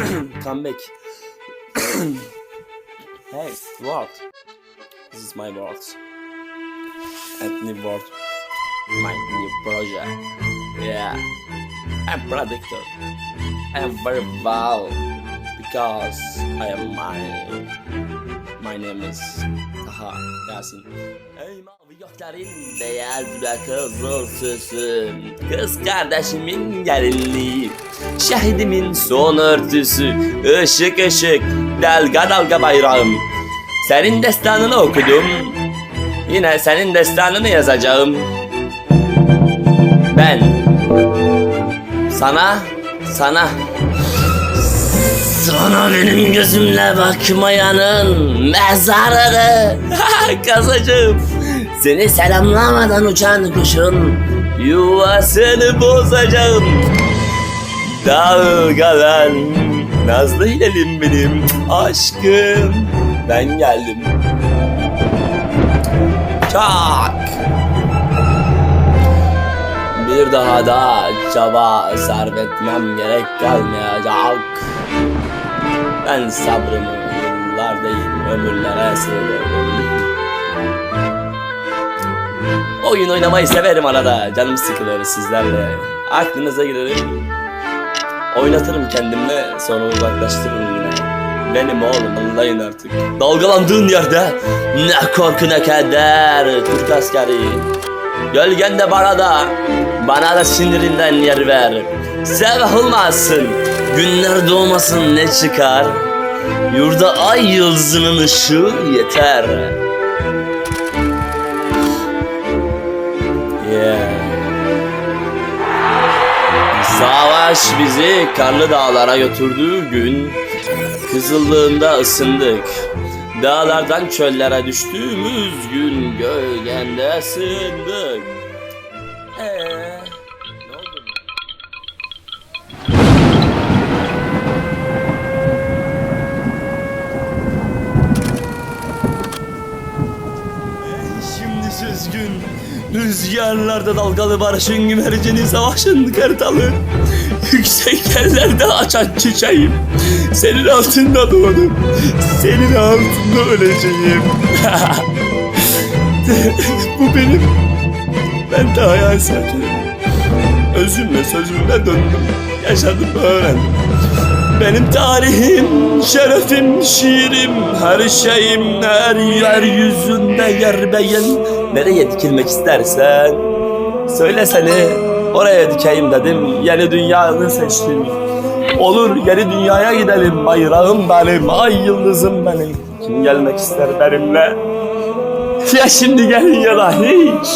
Come back. hey, world. This is my world. And new world. My new project. Yeah. I'm predictor. I'm very well because I am mine. My name is Taha Yasin. Ey mavi göklerin beyaz ve kızıl süsü Kız kardeşimin gelinliği Şehidimin son örtüsü. Işık ışık dalga dalga bayrağım. Senin destanını okudum Yine senin destanını yazacağım. Ben Sana Sana sana benim gözümle bakmayanın mezarını kazacağım. Seni selamlamadan uçan kuşun yuvasını bozacağım. Dalgalan Nazlı hilelim benim aşkım Ben geldim Çak Bir daha da çaba sarf etmem gerek kalmayacak ben sabrımı yıllar değil ömürlere sığdırdım. Oyun oynamayı severim arada. Canım sıkılır sizlerle. Aklınıza girerim. Oynatırım kendimle sonra uzaklaştırırım yine. Benim oğlum anlayın artık. Dalgalandığın yerde ne korku ne keder Türk askeri. Gölgende bana da bana da sinirinden yer ver. Sev olmasın günler doğmasın ne çıkar. Yurda ay yıldızının ışığı yeter. Yeah. Savaş bizi karlı dağlara götürdüğü gün Kızıllığında ısındık Dağlardan çöllere düştüğümüz gün Gölgende ısındık Rüzgarlarda dalgalı barışın güvercini savaşın kartalı. Yüksek yerlerde açan çiçeğim. Senin altında doğdum. Senin altında öleceğim. Bu benim. Ben de hayal sakin Özümle sözümle döndüm. Yaşadım öğrendim benim tarihim, şerefim, şiirim, her şeyim her yeryüzünde yer beyin. Nereye dikilmek istersen söyle seni oraya dikeyim dedim. Yeni dünyanı seçtim. Olur yeni dünyaya gidelim bayrağım benim, ay yıldızım benim. Kim gelmek ister benimle? Ya şimdi gelin ya da hiç.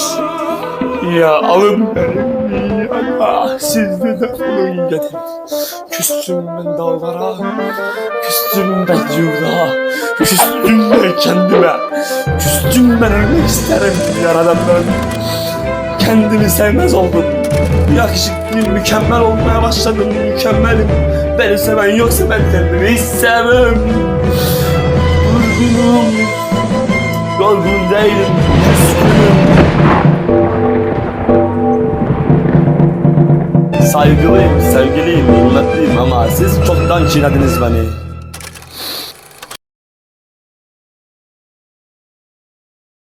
Ya alın beni. Ah siz de defolun gidin. Küstüm ben dağlara, küstüm ben yurda, küstüm ben kendime, küstüm ben ölmek isterim yaradan ben. Kendimi sevmez oldum, yakışıklıyım, mükemmel olmaya başladım, mükemmelim. Beni seven yoksa ben kendimi hiç sevmem. Durgunum, yorgun değilim, küskünüm. Saygılıyım, sevgiliyim, hürmetliyim ama siz çoktan çiğnediniz beni.